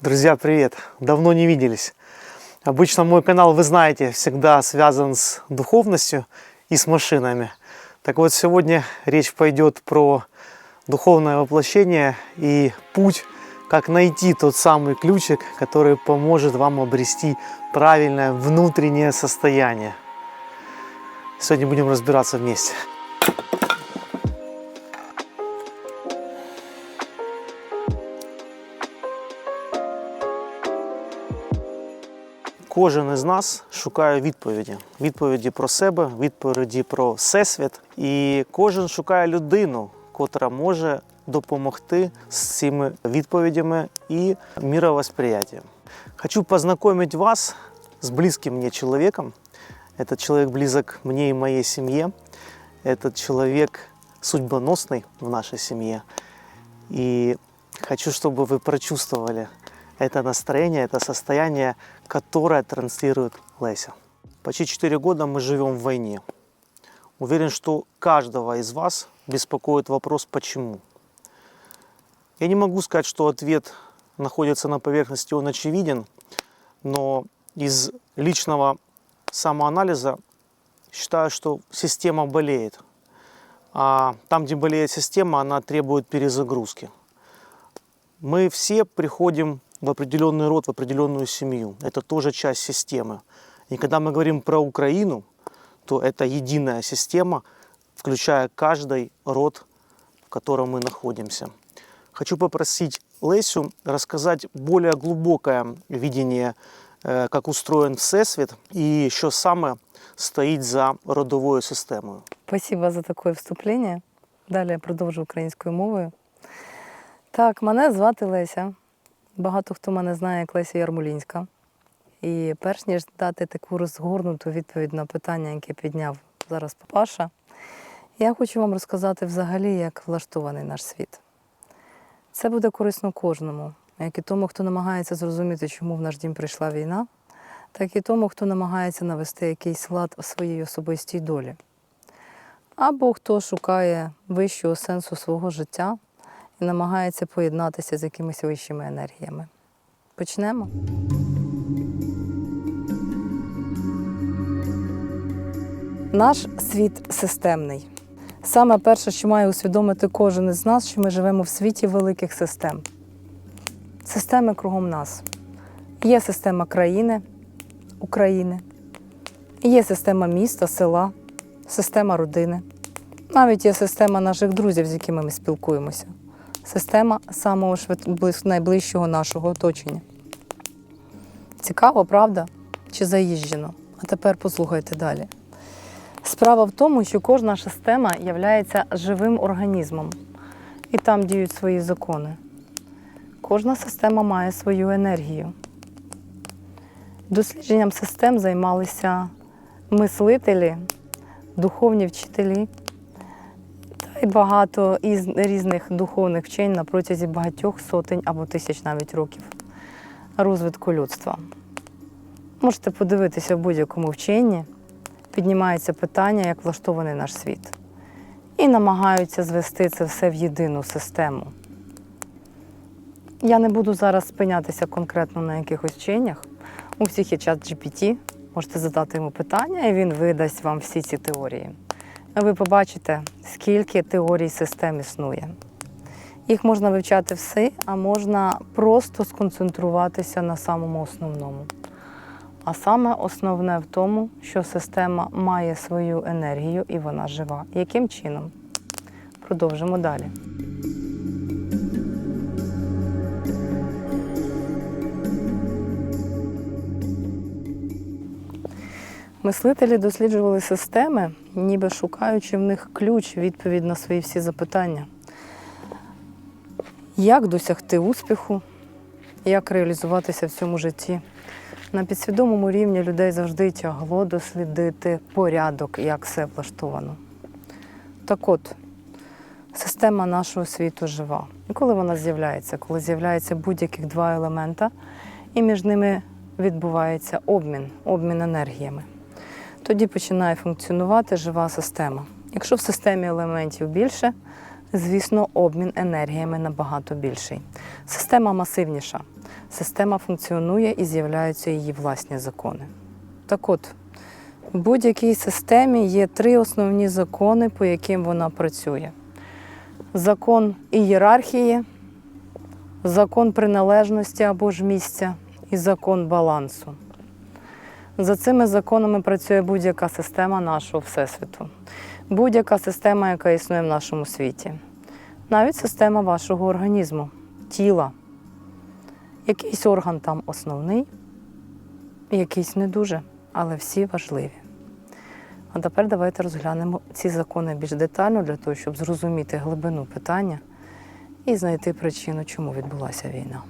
Друзья, привет! Давно не виделись. Обычно мой канал, вы знаете, всегда связан с духовностью и с машинами. Так вот, сегодня речь пойдет про духовное воплощение и путь, как найти тот самый ключик, который поможет вам обрести правильное внутреннее состояние. Сегодня будем разбираться вместе. Кожен із нас шукає відповіді. Відповіді про себе, відповіді про всесвіт. І кожен шукає людину, котра може допомогти з цими відповідями і мировосприятием. Хочу познакомить вас с близким мне человеком. Этот человек близок мне и моей семье. Этот человек судьбоносный в нашей семье. И хочу, чтобы вы прочувствовали это настроение, это состояние, которое транслирует Леся. Почти 4 года мы живем в войне. Уверен, что каждого из вас беспокоит вопрос «почему?». Я не могу сказать, что ответ находится на поверхности, он очевиден, но из личного самоанализа считаю, что система болеет. А там, где болеет система, она требует перезагрузки. Мы все приходим в определенный род, в определенную семью. Это тоже часть системы. И когда мы говорим про Украину, то это единая система, включая каждый род, в котором мы находимся. Хочу попросить Лесю рассказать более глубокое видение, э, как устроен Всесвіт і що саме стоїть за родовою системою. Спасибо за таке вступлення. Далі я продовжу українською мовою. Так, мене звати Леся. Багато хто мене знає як Леся Ярмолінська. І перш ніж дати таку розгорнуту відповідь на питання, яке підняв зараз папаша, я хочу вам розказати взагалі, як влаштований наш світ. Це буде корисно кожному, як і тому, хто намагається зрозуміти, чому в наш дім прийшла війна, так і тому, хто намагається навести якийсь лад у своїй особистій долі. Або хто шукає вищого сенсу свого життя і намагається поєднатися з якимись вищими енергіями. Почнемо. Наш світ системний. Саме перше, що має усвідомити кожен із нас, що ми живемо в світі великих систем. Системи кругом нас. Є система країни, України, є система міста, села, система родини. Навіть є система наших друзів, з якими ми спілкуємося. Система самого швид... найближчого нашого оточення. Цікаво, правда? Чи заїжджено? А тепер послухайте далі. Справа в тому, що кожна система є живим організмом, і там діють свої закони. Кожна система має свою енергію. Дослідженням систем займалися мислителі, духовні вчителі й багато із різних духовних вчень на протязі багатьох сотень або тисяч навіть років розвитку людства. Можете подивитися в будь-якому вченні, піднімається питання, як влаштований наш світ. І намагаються звести це все в єдину систему. Я не буду зараз спинятися конкретно на якихось вченнях. У всіх є чат GPT, можете задати йому питання, і він видасть вам всі ці теорії. Ви побачите, скільки теорій систем існує. Їх можна вивчати все, а можна просто сконцентруватися на самому основному. А саме основне в тому, що система має свою енергію і вона жива. Яким чином? Продовжимо далі. Мислителі досліджували системи, ніби шукаючи в них ключ, відповідь на свої всі запитання. Як досягти успіху, як реалізуватися в цьому житті? На підсвідомому рівні людей завжди тягло дослідити порядок, як все влаштовано. Так от, система нашого світу жива. І коли вона з'являється? Коли з'являється будь-яких два елемента, і між ними відбувається обмін, обмін енергіями. Тоді починає функціонувати жива система. Якщо в системі елементів більше, Звісно, обмін енергіями набагато більший. Система масивніша. Система функціонує і з'являються її власні закони. Так от, в будь-якій системі є три основні закони, по яким вона працює: закон ієрархії, закон приналежності або ж місця і закон балансу. За цими законами працює будь-яка система нашого Всесвіту, будь-яка система, яка існує в нашому світі, навіть система вашого організму, тіла. Якийсь орган там основний, якийсь не дуже, але всі важливі. А тепер давайте розглянемо ці закони більш детально для того, щоб зрозуміти глибину питання і знайти причину, чому відбулася війна.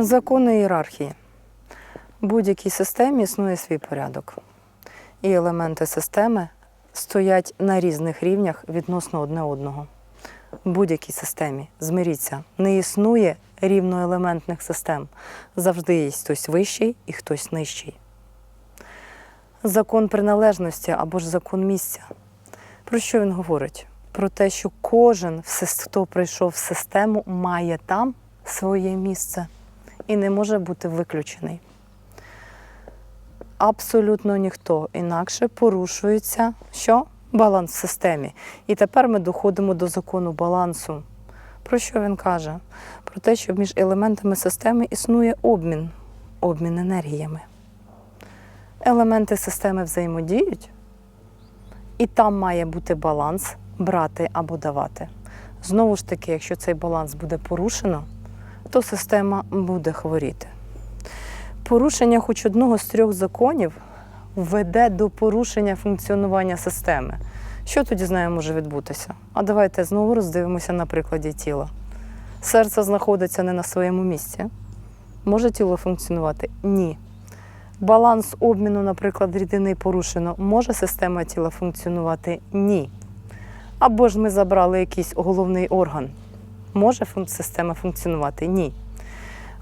Закони ієрархії. В будь-якій системі існує свій порядок. І елементи системи стоять на різних рівнях відносно одне одного. В будь-якій системі, змиріться, не існує рівноелементних систем. Завжди є хтось вищий і хтось нижчий. Закон приналежності або ж закон місця. Про що він говорить? Про те, що кожен, хто прийшов в систему, має там своє місце і не може бути виключений. Абсолютно ніхто інакше порушується що? баланс в системі. І тепер ми доходимо до закону балансу. Про що він каже? Про те, що між елементами системи існує обмін, обмін енергіями. Елементи системи взаємодіють, і там має бути баланс брати або давати. Знову ж таки, якщо цей баланс буде порушено, то система буде хворіти. Порушення хоч одного з трьох законів веде до порушення функціонування системи. Що тоді з нею може відбутися? А давайте знову роздивимося на прикладі тіла. Серце знаходиться не на своєму місці. Може тіло функціонувати? Ні. Баланс обміну, наприклад, рідини порушено. Може система тіла функціонувати? Ні. Або ж ми забрали якийсь головний орган. Може система функціонувати? Ні.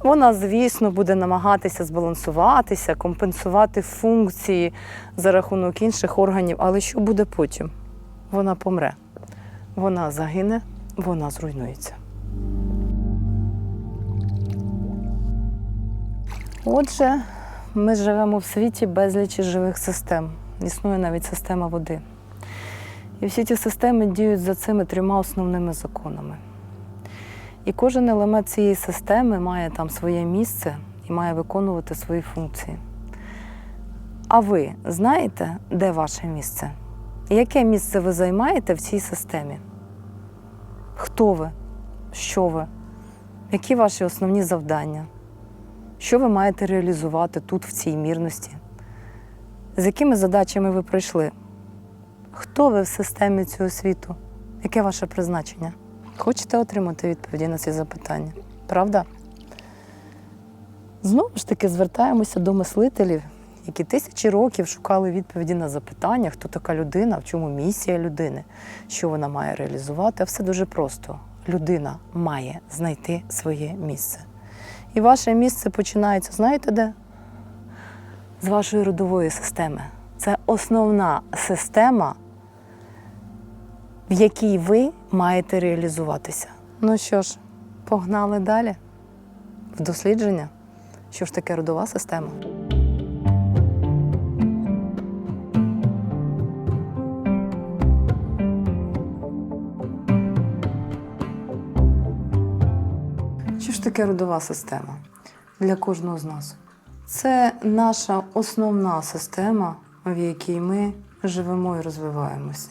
Вона, звісно, буде намагатися збалансуватися, компенсувати функції за рахунок інших органів, але що буде потім? Вона помре, вона загине, вона зруйнується. Отже, ми живемо в світі безлічі живих систем. Існує навіть система води. І всі ці системи діють за цими трьома основними законами. І кожен елемент цієї системи має там своє місце і має виконувати свої функції. А ви знаєте, де ваше місце? Яке місце ви займаєте в цій системі? Хто ви? Що ви? Які ваші основні завдання? Що ви маєте реалізувати тут, в цій мірності? З якими задачами ви прийшли? Хто ви в системі цього світу? Яке ваше призначення? Хочете отримати відповіді на ці запитання? Правда? Знову ж таки звертаємося до мислителів, які тисячі років шукали відповіді на запитання, хто така людина, в чому місія людини, що вона має реалізувати. А все дуже просто. Людина має знайти своє місце. І ваше місце починається, знаєте де? З вашої родової системи. Це основна система, в якій ви маєте реалізуватися. Ну що ж, погнали далі в дослідження. Що ж таке родова система? Що ж таке родова система для кожного з нас? Це наша основна система, в якій ми живемо і розвиваємося.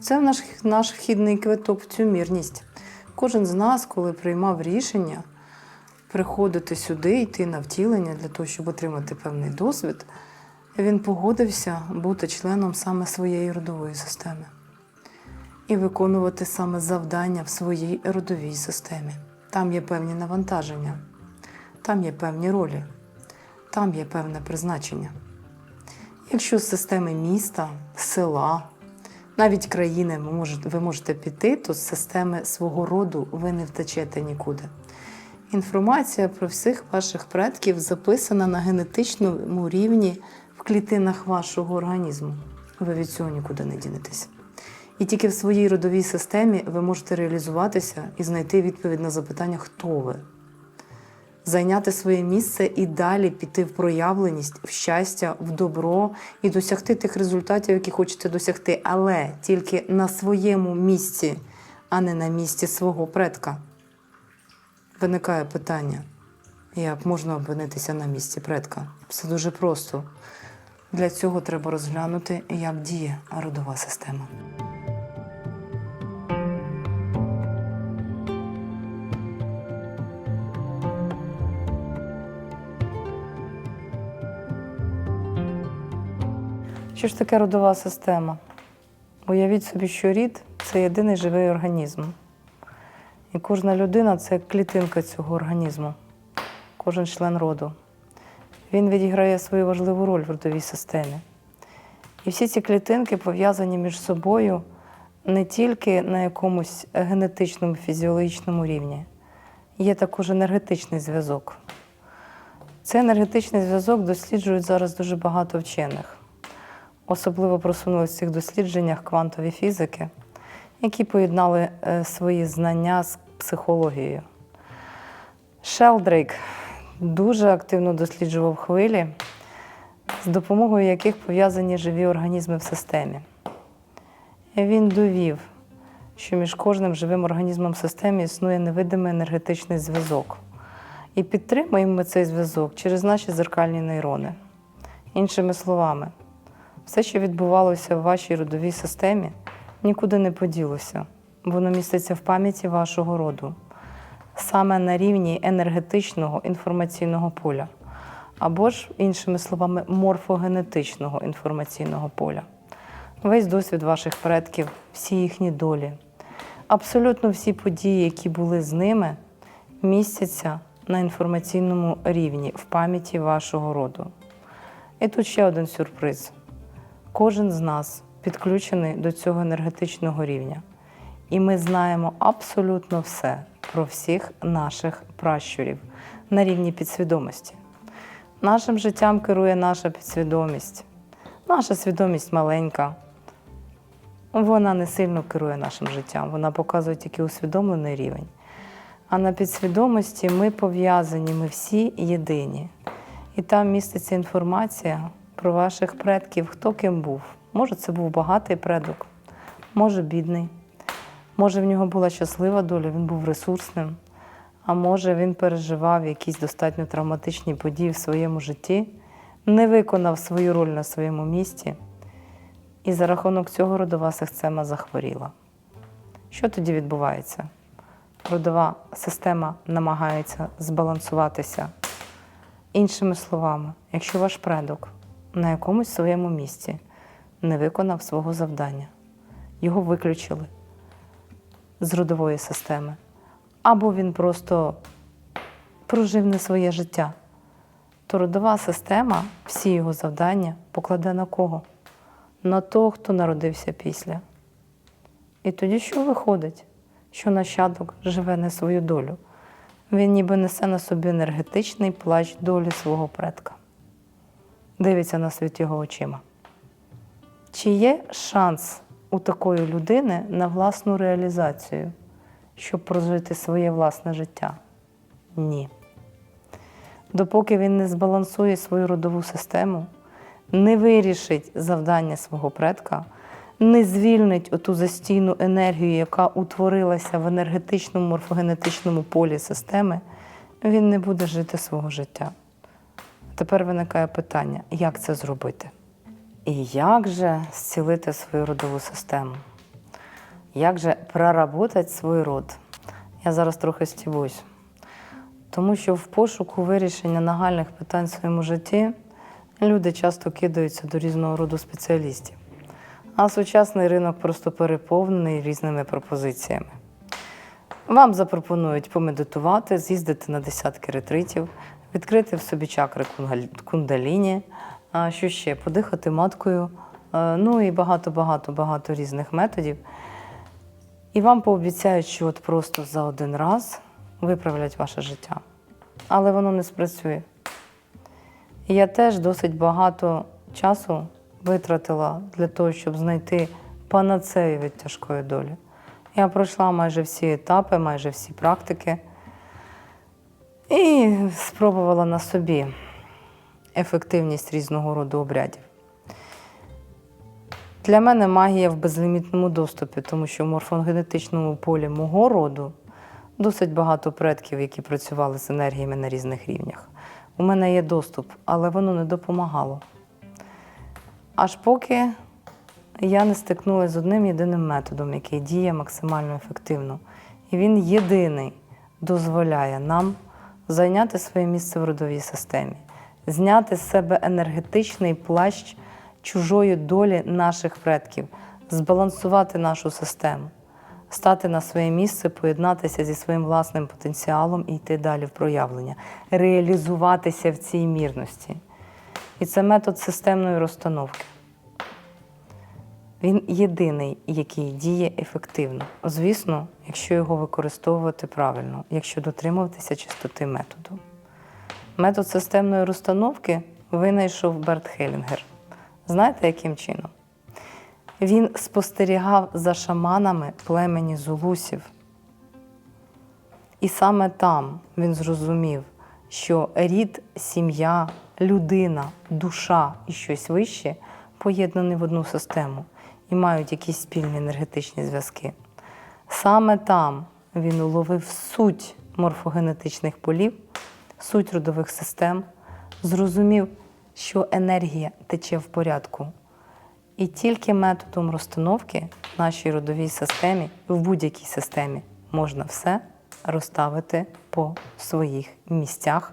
Це наш, наш вхідний квиток в цю мірність. Кожен з нас, коли приймав рішення приходити сюди, йти на втілення для того, щоб отримати певний досвід, він погодився бути членом саме своєї родової системи і виконувати саме завдання в своїй родовій системі. Там є певні навантаження, там є певні ролі, там є певне призначення. Якщо з системи міста, села, навіть країни ви можете, піти, то з системи свого роду ви не втечете нікуди. Інформація про всіх ваших предків записана на генетичному рівні в клітинах вашого організму. Ви від цього нікуди не дінетеся. І тільки в своїй родовій системі ви можете реалізуватися і знайти відповідь на запитання, хто ви. Зайняти своє місце і далі піти в проявленість, в щастя, в добро і досягти тих результатів, які хочете досягти, але тільки на своєму місці, а не на місці свого предка. Виникає питання, як можна опинитися на місці предка? Все дуже просто. Для цього треба розглянути, як діє родова система. Що ж таке родова система? Уявіть собі, що рід це єдиний живий організм. І кожна людина це клітинка цього організму, кожен член роду. Він відіграє свою важливу роль в родовій системі. І всі ці клітинки пов'язані між собою не тільки на якомусь генетичному, фізіологічному рівні, є також енергетичний зв'язок. Цей енергетичний зв'язок досліджують зараз дуже багато вчених. Особливо просунулися в цих дослідженнях квантові фізики, які поєднали е, свої знання з психологією. Шелдрейк дуже активно досліджував хвилі, з допомогою яких пов'язані живі організми в системі. І він довів, що між кожним живим організмом в системі існує невидимий енергетичний зв'язок. І підтримуємо ми цей зв'язок через наші зеркальні нейрони. Іншими словами, все, що відбувалося в вашій родовій системі, нікуди не поділося. Воно міститься в пам'яті вашого роду, саме на рівні енергетичного інформаційного поля, або ж, іншими словами, морфогенетичного інформаційного поля. Весь досвід ваших предків, всі їхні долі, абсолютно всі події, які були з ними, містяться на інформаційному рівні в пам'яті вашого роду. І тут ще один сюрприз. Кожен з нас підключений до цього енергетичного рівня. І ми знаємо абсолютно все про всіх наших пращурів на рівні підсвідомості. Нашим життям керує наша підсвідомість. Наша свідомість маленька. Вона не сильно керує нашим життям, вона показує тільки усвідомлений рівень. А на підсвідомості ми пов'язані, ми всі єдині. І там міститься інформація про ваших предків, хто ким був. Може, це був багатий предок, може бідний. Може, в нього була щаслива доля, він був ресурсним, а може, він переживав якісь достатньо травматичні події в своєму житті, не виконав свою роль на своєму місці, і за рахунок цього родова система захворіла. Що тоді відбувається? Родова система намагається збалансуватися. Іншими словами, якщо ваш предок на якомусь своєму місці не виконав свого завдання, його виключили з родової системи, або він просто прожив не своє життя, то родова система всі його завдання покладе на кого? На того, хто народився після. І тоді що виходить? Що нащадок живе не свою долю. Він ніби несе на собі енергетичний плач долі свого предка. Дивиться на світ його очима. Чи є шанс у такої людини на власну реалізацію, щоб прожити своє власне життя? Ні. Допоки він не збалансує свою родову систему, не вирішить завдання свого предка, не звільнить оту застійну енергію, яка утворилася в енергетичному морфогенетичному полі системи, він не буде жити свого життя. Тепер виникає питання, як це зробити? І як же зцілити свою родову систему? Як же проработати свій род? Я зараз трохи стібусь. Тому що в пошуку вирішення нагальних питань в своєму житті люди часто кидаються до різного роду спеціалістів. А сучасний ринок просто переповнений різними пропозиціями. Вам запропонують помедитувати, з'їздити на десятки ретритів, відкрити в собі чакри кундаліні, що ще подихати маткою, ну і багато-багато багато різних методів. І вам пообіцяють, що от просто за один раз виправлять ваше життя. Але воно не спрацює. І я теж досить багато часу витратила для того, щоб знайти панацею від тяжкої долі. Я пройшла майже всі етапи, майже всі практики і спробувала на собі ефективність різного роду обрядів. Для мене магія в безлімітному доступі, тому що в морфогенетичному полі мого роду досить багато предків, які працювали з енергіями на різних рівнях. У мене є доступ, але воно не допомагало. Аж поки я не стикнулася з одним єдиним методом, який діє максимально ефективно. І він єдиний дозволяє нам зайняти своє місце в родовій системі, зняти з себе енергетичний плащ чужої долі наших предків, збалансувати нашу систему, стати на своє місце, поєднатися зі своїм власним потенціалом і йти далі в проявлення, реалізуватися в цій мірності. І це метод системної розстановки. Він єдиний, який діє ефективно. Звісно, якщо його використовувати правильно, якщо дотримуватися чистоти методу. Метод системної розстановки винайшов Берт Хелінгер. Знаєте, яким чином? Він спостерігав за шаманами племені зулусів. І саме там він зрозумів, що рід, сім'я, людина, душа і щось вище поєднані в одну систему і мають якісь спільні енергетичні зв'язки. Саме там він уловив суть морфогенетичних полів, суть родових систем, зрозумів, що енергія тече в порядку. І тільки методом розстановки в нашій родовій системі, в будь-якій системі, можна все розставити по своїх місцях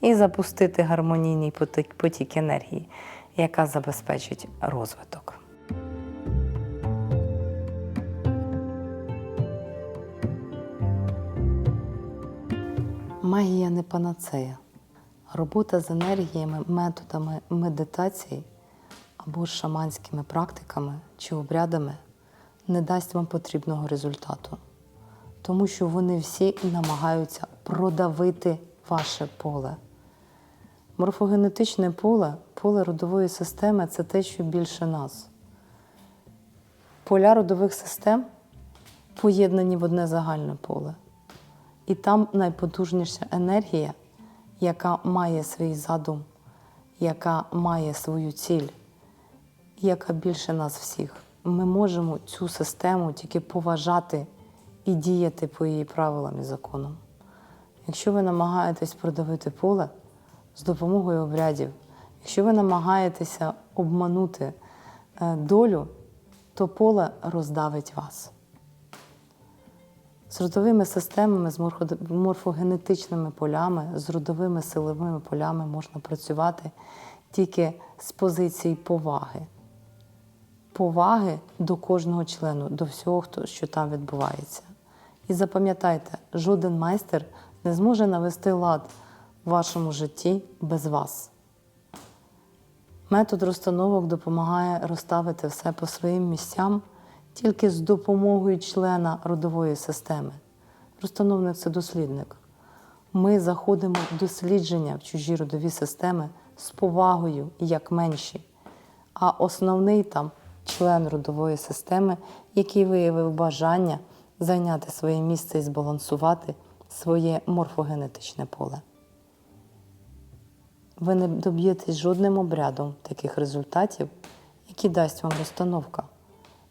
і запустити гармонійний потік, енергії, яка забезпечить розвиток. Магія не панацея. Робота з енергіями, методами медитації або шаманськими практиками чи обрядами не дасть вам потрібного результату, тому що вони всі намагаються продавити ваше поле. Морфогенетичне поле, поле родової системи це те, що більше нас. Поля родових систем поєднані в одне загальне поле. І там найпотужніша енергія, яка має свій задум, яка має свою ціль, яка більше нас всіх. Ми можемо цю систему тільки поважати і діяти по її правилам і законам. Якщо ви намагаєтесь продавити поле з допомогою обрядів, якщо ви намагаєтеся обманути е, долю, то поле роздавить вас. З родовими системами, з морфогенетичними полями, з родовими силовими полями можна працювати тільки з позиції поваги. Поваги до кожного члену, до всього, хто, що там відбувається. І запам'ятайте, жоден майстер не зможе навести лад в вашому житті без вас. Метод розстановок допомагає розставити все по своїм місцям тільки з допомогою члена родової системи. Розстановник це дослідник. Ми заходимо в дослідження в чужі родові системи з повагою як менші. А основний там член родової системи, який виявив бажання зайняти своє місце і збалансувати своє морфогенетичне поле. Ви не доб'єтесь жодним обрядом таких результатів, які дасть вам розстановка,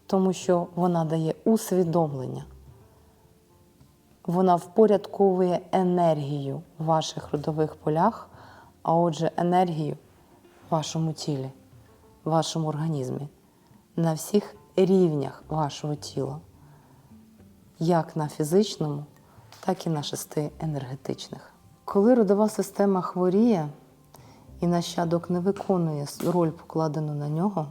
тому що вона дає усвідомлення. Вона впорядковує енергію в ваших родових полях, а отже, енергію в вашому тілі, в вашому організмі, на всіх рівнях вашого тіла, як на фізичному, так і на шести енергетичних. Коли родова система хворіє і нащадок не виконує роль, покладену на нього,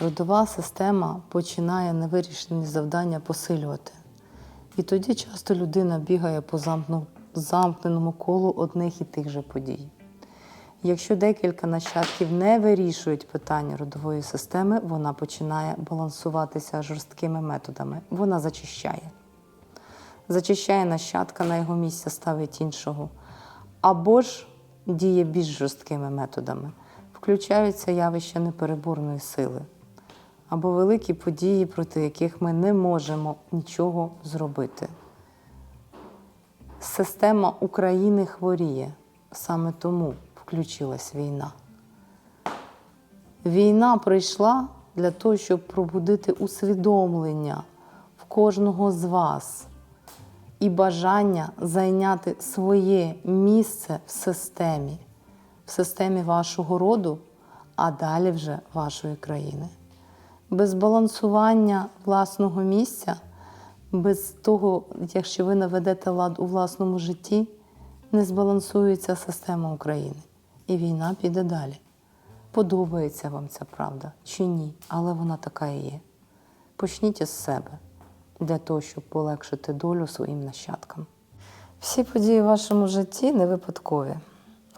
родова система починає невирішені завдання посилювати. І тоді часто людина бігає по замкненому колу одних і тих же подій. Якщо декілька нащадків не вирішують питання родової системи, вона починає балансуватися жорсткими методами. Вона зачищає. зачищає нащадка на його місце, ставить іншого. Або ж діє більш жорсткими методами. Включаються явища непереборної сили або великі події, проти яких ми не можемо нічого зробити. Система України хворіє, саме тому включилась війна. Війна прийшла для того, щоб пробудити усвідомлення в кожного з вас і бажання зайняти своє місце в системі, в системі вашого роду, а далі вже вашої країни. Без балансування власного місця, без того, якщо ви наведете лад у власному житті, не збалансується система України. І війна піде далі. Подобається вам ця правда чи ні, але вона така і є. Почніть із себе для того, щоб полегшити долю своїм нащадкам. Всі події в вашому житті не випадкові.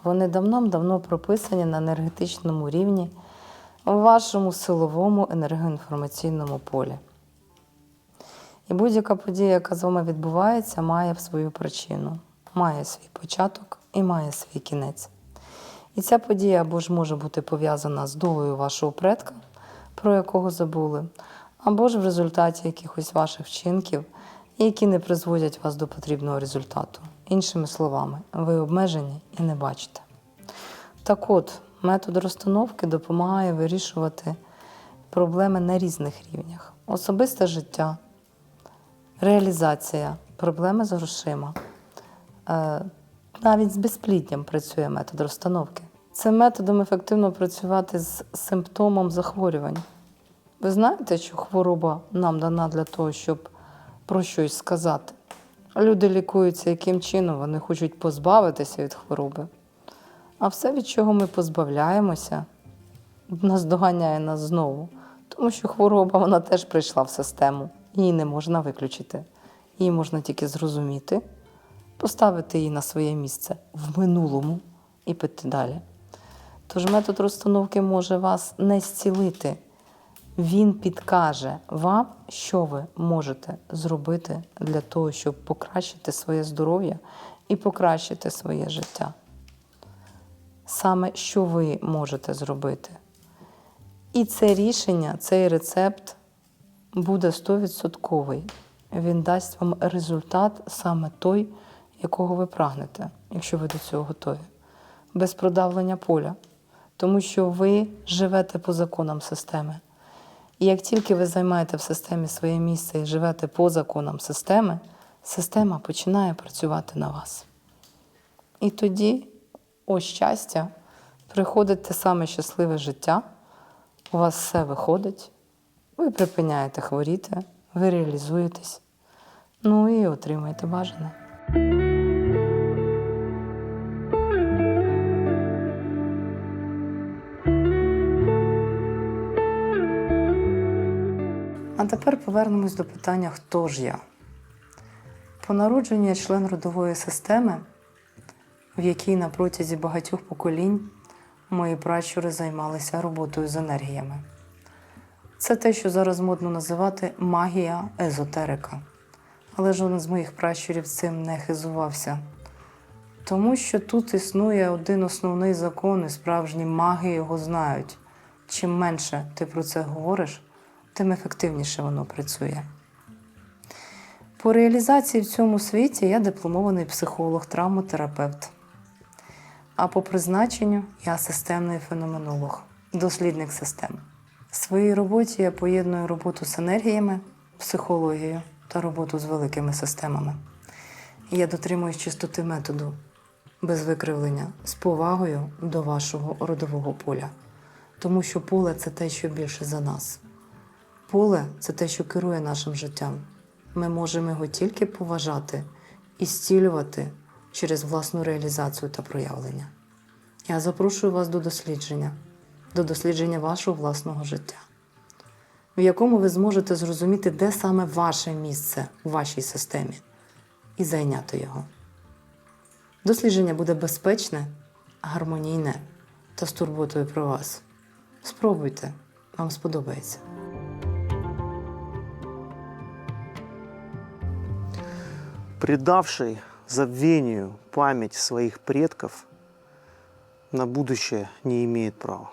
Вони давно-давно прописані на енергетичному рівні в вашому силовому енергоінформаційному полі. І будь-яка подія, яка з вами відбувається, має свою причину, має свій початок і має свій кінець. І ця подія або ж може бути пов'язана з долею вашого предка, про якого забули, або ж в результаті якихось ваших вчинків, які не призводять вас до потрібного результату. Іншими словами, ви обмежені і не бачите. Так от, метод розстановки допомагає вирішувати проблеми на різних рівнях: особисте життя, реалізація, проблеми з грошима. Е, Навіть з безпліддям працює метод розстановки. Цим методом ефективно працювати з симптомом захворювань. Ви знаєте, що хвороба нам дана для того, щоб про щось сказати. Люди лікуються яким чином, вони хочуть позбавитися від хвороби. А все, від чого ми позбавляємося, наздоганяє нас знову. Тому що хвороба вона теж прийшла в систему, її не можна виключити. Її можна тільки зрозуміти, поставити її на своє місце в минулому і піти далі. Тож метод розстановки може вас не зцілити. Він підкаже вам, що ви можете зробити для того, щоб покращити своє здоров'я і покращити своє життя. Саме що ви можете зробити. І це рішення, цей рецепт буде 100%. Він дасть вам результат саме той, якого ви прагнете, якщо ви до цього готові. Без продавлення поля. Тому що ви живете по законам системи. І як тільки ви займаєте в системі своє місце і живете по законам системи, система починає працювати на вас. І тоді, о щастя, приходить те саме щасливе життя, у вас все виходить, ви припиняєте хворіти, ви реалізуєтесь, ну і отримаєте бажане. А тепер повернемось до питання, хто ж я? По народженню я член родової системи, в якій на протязі багатьох поколінь мої пращури займалися роботою з енергіями. Це те, що зараз модно називати магія езотерика. Але жоден з моїх пращурів цим не хизувався. Тому що тут існує один основний закон, і справжні маги його знають. Чим менше ти про це говориш, тим ефективніше воно працює. По реалізації в цьому світі я дипломований психолог, травмотерапевт. А по призначенню я системний феноменолог, дослідник систем. В своїй роботі я поєдную роботу з енергіями, психологію та роботу з великими системами. Я дотримуюсь чистоти методу, без викривлення, з повагою до вашого родового поля. Тому що поле це те, що більше за нас. Поле це те, що керує нашим життям. Ми можемо його тільки поважати і зцілювати через власну реалізацію та проявлення. Я запрошую вас до дослідження, до дослідження вашого власного життя, в якому ви зможете зрозуміти, де саме ваше місце у вашій системі, і зайняти його. Дослідження буде безпечне, гармонійне та з турботою про вас. Спробуйте, вам сподобається. предавший забвению память своих предков, на будущее не имеет права.